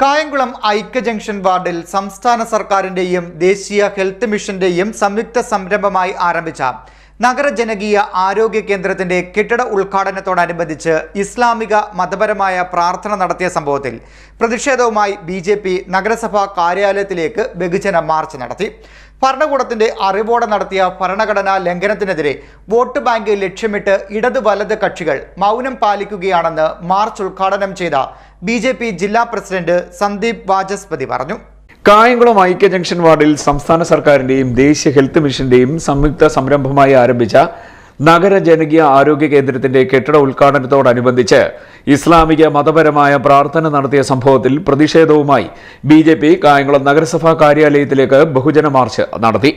കായംകുളം ഐക്യ ജംഗ്ഷൻ വാർഡിൽ സംസ്ഥാന സർക്കാരിന്റെയും ദേശീയ ഹെൽത്ത് മിഷന്റെയും സംയുക്ത സംരംഭമായി ആരംഭിച്ച നഗര ജനകീയ ആരോഗ്യ കേന്ദ്രത്തിന്റെ കെട്ടിട ഉദ്ഘാടനത്തോടനുബന്ധിച്ച് ഇസ്ലാമിക മതപരമായ പ്രാർത്ഥന നടത്തിയ സംഭവത്തിൽ പ്രതിഷേധവുമായി ബി ജെ പി നഗരസഭാ കാര്യാലയത്തിലേക്ക് ബഹുജന മാർച്ച് നടത്തി. ഭരണകൂടത്തിന്റെ അറിവോടെ നടത്തിയ ഭരണഘടനാ ലംഘനത്തിനെതിരെ വോട്ട് ബാങ്ക് ലക്ഷ്യമിട്ട് ഇടത് വലത് കക്ഷികൾ മൗനം പാലിക്കുകയാണെന്ന് മാർച്ച് ഉദ്ഘാടനം ചെയ്ത ബി ജില്ലാ പ്രസിഡന്റ് സന്ദീപ് വാചസ്പതി പറഞ്ഞു. കായംകുളം ഐക്യ ജംഗ്ഷൻ വാർഡിൽ സംസ്ഥാന സർക്കാരിന്റെയും ദേശീയ ഹെൽത്ത് മിഷന്റെയും സംയുക്ത സംരംഭമായി ആരംഭിച്ച നഗര ജനകീയ ആരോഗ്യ കേന്ദ്രത്തിന്റെ കെട്ടിട ഉദ്ഘാടനത്തോടനുബന്ധിച്ച് ഇസ്ലാമിക മതപരമായ പ്രാർത്ഥന നടത്തിയ സംഭവത്തിൽ പ്രതിഷേധവുമായി ബി ജെ പി കായംകുളം നഗരസഭാ കാര്യാലയത്തിലേക്ക് ബഹുജന മാർച്ച് നടത്തി.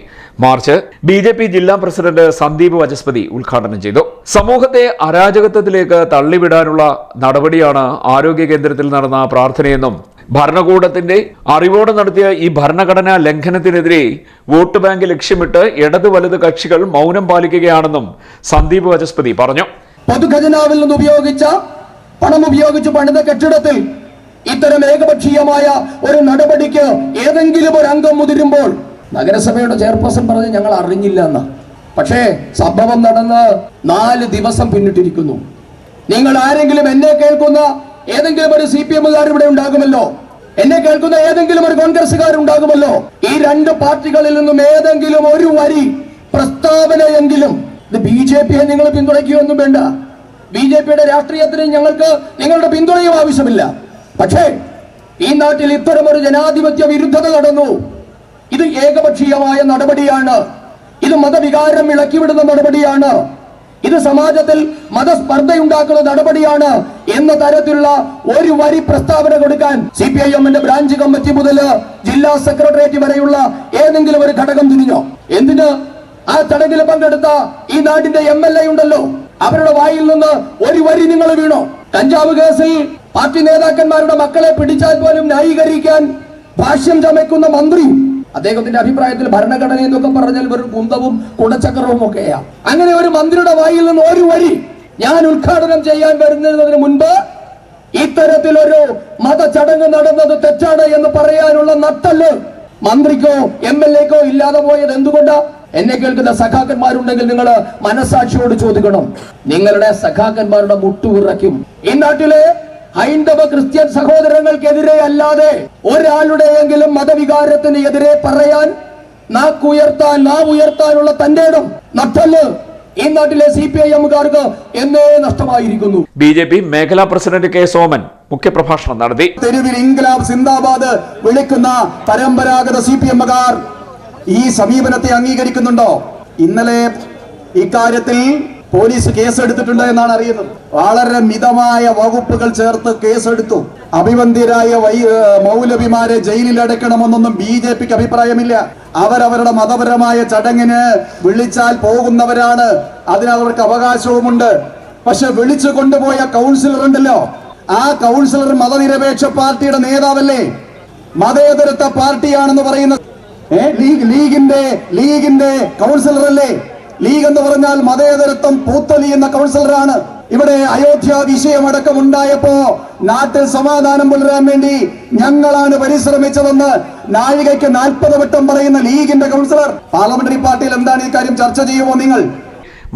മാർച്ച് ബി ജെ പി ജില്ലാ പ്രസിഡന്റ് സന്ദീപ് വചസ്പതി ഉദ്ഘാടനം ചെയ്തു. സമൂഹത്തെ അരാജകത്വത്തിലേക്ക് തള്ളിവിടാനുള്ള നടപടിയാണ് ആരോഗ്യ കേന്ദ്രത്തിൽ നടന്ന പ്രാർത്ഥനയെന്നും ഭരണകൂടത്തിന്റെ അറിവോടെ നടത്തിയ ഈ ഭരണഘടനാ ലംഘനത്തിനെതിരെ വോട്ട് ബാങ്ക് ലക്ഷ്യമിട്ട് ഇടത് വലത് കക്ഷികൾ മൗനം പാലിക്കുകയാണെന്നും സന്ദീപ് വചസ്പതി പറഞ്ഞു. പൊതുഖജനാവിൽ നിന്ന് ഉപയോഗിച്ച പണം ഉപയോഗിച്ച് പണിത കെട്ടിടത്തിൽ ഇത്തരം ഏകപക്ഷീയമായ ഒരു നടപടിക്ക് ഏതെങ്കിലും ഒരു അംഗം മുതിരുമ്പോൾ നഗരസഭയുടെ ചെയർപേഴ്സൺ പറഞ്ഞ് ഞങ്ങൾ അറിഞ്ഞില്ല എന്ന്. പക്ഷേ സംഭവം നടന്ന് നാല് ദിവസം പിന്നിട്ടിരിക്കുന്നു. നിങ്ങൾ ആരെങ്കിലും എന്നെ കേൾക്കുന്ന ഏതെങ്കിലും ഒരു സി പി എമ്മുകാർ ഇവിടെ ഉണ്ടാകുമല്ലോ? എന്നെ കേൾക്കുന്ന ഏതെങ്കിലും ഒരു കോൺഗ്രസ്സുകാരുണ്ടാകുമല്ലോ? ഈ രണ്ട് പാർട്ടികളിൽ നിന്നും ഏതെങ്കിലും ഒരു വരി പ്രസ്താവനയെങ്കിലും ഇത് ബി ജെ പിയെ നിങ്ങൾ പിന്തുണയ്ക്കുകയൊന്നും വേണ്ട. ബി ജെ പിയുടെ രാഷ്ട്രീയത്തിന് ഞങ്ങൾക്ക് നിങ്ങളുടെ പിന്തുണയും ആവശ്യമില്ല. പക്ഷേ ഈ നാട്ടിൽ ഇത്തരം ഒരു ജനാധിപത്യ വിരുദ്ധത നടന്നു. ഇത് ഏകപക്ഷീയമായ നടപടിയാണ്. ഇത് മതവികാരം ഇളക്കിവിടുന്ന നടപടിയാണ്. ഇത് സമാജത്തിൽ മതസ്പർദ്ധയുണ്ടാക്കുന്ന നടപടിയാണ് എന്ന തരത്തിലുള്ള ഒരു വരി പ്രസ്താവന കൊടുക്കാൻ സി പി ഐ എമ്മിന്റെ ബ്രാഞ്ച് കമ്മിറ്റി മുതൽ ജില്ലാ സെക്രട്ടേറിയറ്റ് വരെയുള്ള ഏതെങ്കിലും ഒരു ഘടകം തിരിഞ്ഞോ? എന്തിന് ആ ചടങ്ങിൽ പങ്കെടുത്ത ഈ നാടിന്റെ എം എൽ എ ഉണ്ടല്ലോ. അവരുടെ വായിൽ നിന്ന് ഒരു വരി നിങ്ങൾ വീണോ? കഞ്ചാവ് കേസിൽ പാർട്ടി നേതാക്കന്മാരുടെ മക്കളെ പിടിച്ചാൽ പോലും ന്യായീകരിക്കാൻ ഭാഷ്യം ചമയ്ക്കുന്ന മന്ത്രി അദ്ദേഹത്തിന്റെ അഭിപ്രായത്തിൽ ഭരണഘടന എന്നൊക്കെ പറഞ്ഞാൽ വെറും കുന്തവും കുടച്ചക്രവും ഒക്കെയാ. അങ്ങനെ ഒരു മന്ത്രിയുടെ വായിൽ നിന്ന് ഒരു വരി ഞാൻ ഉദ്ഘാടനം ചെയ്യാൻ വരുന്നതിന് മുൻപ് ഇത്തരത്തിലൊരു മതചടങ്ങ് നടന്നത് തെറ്റാണ് എന്ന് പറയാനുള്ള നട്ടൽ മന്ത്രിക്കോ എം എൽ എക്കോ ഇല്ലാതെ പോയത് എന്തുകൊണ്ടാ? എന്നെ കേൾക്കുന്ന സഖാക്കന്മാരുണ്ടെങ്കിൽ നിങ്ങൾ മനസാക്ഷിയോട് ചോദിക്കണം. നിങ്ങളുടെ സഖാക്കന്മാരുടെ മുട്ടുവിറയ്ക്കും. ഈ നാട്ടിലെ ഹൈന്ദവ ക്രിസ്ത്യൻ സഹോദരങ്ങൾക്കെതിരെ അല്ലാതെ ഒരാളുടെയെങ്കിലും മതവികാരത്തിന് എതിരെ പറയാൻ നാക്കുയർത്താൻ നാവ് ഉയർത്താനുള്ള തന്റെ ഇടം നട്ടൽ ഈ നാട്ടിലെ സി പി ഐ എമ്മുകാർക്ക് എന്നേ നഷ്ടമായിരിക്കുന്നു. ബി ജെ പി മേഖലാ പ്രസിഡന്റ് കെ സോമൻ മുഖ്യപ്രഭാഷണം നടത്തി. തെരുവിൽ ഇൻകലാബ് സിന്ദാബാദ് വിളിക്കുന്ന പരമ്പരാഗത സി പി എമ്മുകാർ ഈ സമീപനത്തെ അംഗീകരിക്കുന്നുണ്ടോ? ഇന്നലെ ഇക്കാര്യത്തിൽ പോലീസ് കേസെടുത്തിട്ടുണ്ട് എന്നാണ് അറിയുന്നത്. വളരെ മിതമായ വകുപ്പുകൾ ചേർത്ത് കേസെടുത്തു. അഭിബന്ധിരായ വൈ മൗലവിമാരെ ജയിലിൽ അടയ്ക്കണമെന്നൊന്നും ബി ജെ പിക്ക് അഭിപ്രായമില്ല. അവരവരുടെ മതപരമായ ചടങ്ങിന് വിളിച്ചാൽ പോകുന്നവരാണ്. അതിനവർക്ക് അവകാശവുമുണ്ട്. പക്ഷെ വിളിച്ചു കൊണ്ടുപോയ കൗൺസിലർ ഉണ്ടല്ലോ. ആ കൗൺസിലർ മതനിരപേക്ഷ പാർട്ടിയുടെ നേതാവല്ലേ? മതേതരത്വ പാർട്ടിയാണെന്ന് പറയുന്ന ലീഗിന്റെ ലീഗിന്റെ കൗൺസിലർ അല്ലേ ലീഗ് എന്ന് പറഞ്ഞാൽ മതേതരത്വം പൂത്തൊലിയുന്ന കൗൺസിലറാണ്. ഇവിടെ അയോധ്യ വിഷയമടക്കം ഉണ്ടായപ്പോ നാട്ടിൽ സമാധാനം പുലരാൻ വേണ്ടി ഞങ്ങളാണ് പരിശ്രമിച്ചതെന്ന് നാഴികയ്ക്ക് നാൽപ്പത് വട്ടം പറയുന്ന ലീഗിന്റെ കൗൺസിലർ. പാർലമെന്ററി പാർട്ടിയിൽ എന്താണ് ഈ കാര്യം ചർച്ച ചെയ്യുമോ നിങ്ങൾ?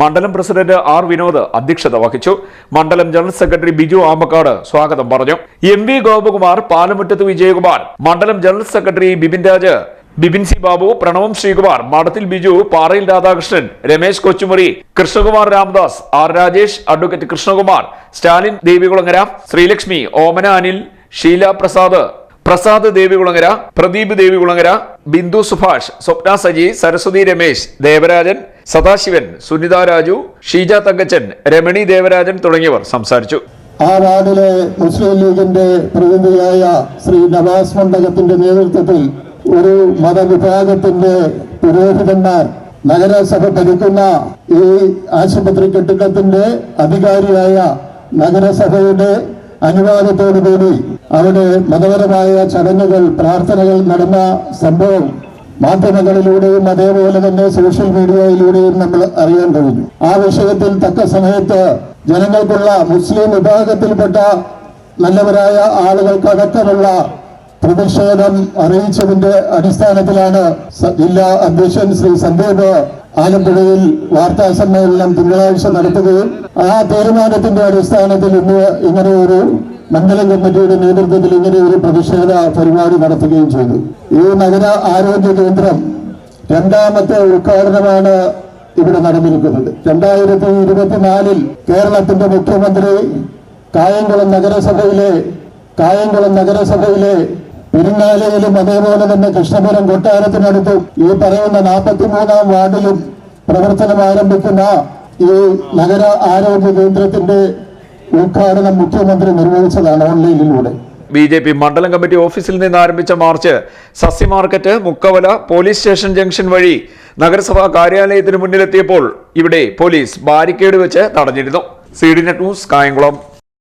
മണ്ഡലം പ്രസിഡന്റ് ആർ വിനോദ് അധ്യക്ഷത വഹിച്ചു. മണ്ഡലം ജനറൽ സെക്രട്ടറി ബിജു ആമക്കാട് സ്വാഗതം പറഞ്ഞു. എം വി ഗോപകുമാർ പാലമുറ്റത്ത് വിജയകുമാർ മണ്ഡലം general secretary Bipin Raj Bipin C Babu Pranavam Sreekumar Madathil Biju Parayil Radhakrishnan Ramesh Kochumuri Krishnakumar Ramadas R Rajesh advocate Krishnakumar Stalin Devikulangara Sreelakshmi Omana Anil Sheela Prasad Prasad Devikulangara Pradeep Devikulangara Bindu Subhash Swapna Saji Saraswathi Ramesh Devarajan Sadasivan Sunitha Raju Sheeja Thankachan Ramani Devarajan തുടങ്ങിയവർ സംസാരിച്ചു. ആ വാർഡിലെ മുസ്ലിം ലീഗിന്റെ പ്രതിനിധിയായ ശ്രീ നവാസ് മണ്ഡലത്തിന്റെ നേതൃത്വത്തിൽ ഒരു മതവിഭാഗത്തിന്റെ പുരോഹിതന്മാർ നഗരസഭ ഭരിക്കുന്ന ഈ ആശുപത്രി കെട്ടിടത്തിന്റെ അധികാരിയായ നഗരസഭയുടെ അനുവാദത്തോടു കൂടി അവിടെ മതപരമായ ചടങ്ങുകൾ പ്രാർത്ഥനകൾ നടന്ന സംഭവം മാധ്യമങ്ങളിലൂടെയും അതേപോലെ തന്നെ സോഷ്യൽ മീഡിയയിലൂടെയും നമ്മൾ അറിയാൻ കഴിഞ്ഞു. ആ വിഷയത്തിൽ തക്ക സമയത്ത് ജനങ്ങൾക്കുള്ള മുസ്ലിം വിഭാഗത്തിൽപ്പെട്ട നല്ലവരായ ആളുകൾക്കടക്കമുള്ള പ്രതിഷേധം അറിയിച്ചതിന്റെ അടിസ്ഥാനത്തിലാണ് ജില്ലാ അധ്യക്ഷൻ ശ്രീ സന്ദീപ് ആലപ്പുഴയിൽ വാർത്താ സമ്മേളനം തിങ്കളാഴ്ച നടത്തുകയും ആ തീരുമാനത്തിന്റെ അടിസ്ഥാനത്തിൽ ഇന്ന് ഇങ്ങനെ ഒരു മണ്ഡലം കമ്മിറ്റിയുടെ നേതൃത്വത്തിൽ ഇങ്ങനെ ഒരു പ്രതിഷേധ പരിപാടി നടത്തുകയും ചെയ്തു. ഈ നഗര ആരോഗ്യ കേന്ദ്രം രണ്ടാമത്തെ ഉദ്ഘാടനമാണ് ഇവിടെ നടന്നിരിക്കുന്നത്. രണ്ടായിരത്തി ഇരുപത്തിനാലിൽ കേരളത്തിന്റെ മുഖ്യമന്ത്രി കായംകുളം നഗരസഭയിലെ കായംകുളം നഗരസഭയിലെ പെരിങ്ങാലയിലും അതേപോലെ തന്നെ കൃഷ്ണപുരം കൊട്ടാരത്തിനടുത്ത് ഈ പറയുന്ന നാൽപ്പത്തിമൂന്നാം വാർഡിലും പ്രവർത്തനം ആരംഭിക്കുന്ന ഈ നഗര ആരോഗ്യ കേന്ദ്രത്തിന്റെ ഉദ്ഘാടനം മുഖ്യമന്ത്രി നിർവഹിച്ചതാണ് ഓൺലൈനിലൂടെ. ബി ജെ പി മണ്ഡലം കമ്മിറ്റി ഓഫീസിൽ നിന്ന് ആരംഭിച്ച മാർച്ച് സസ്യ market Mukkavala police station junction വഴി നഗരസഭാ കാര്യാലയത്തിന് മുന്നിലെത്തിയപ്പോൾ ഇവിടെ പോലീസ് ബാരിക്കേഡ് വെച്ച് തടഞ്ഞിരുന്നു. C D net news Kayamkulam.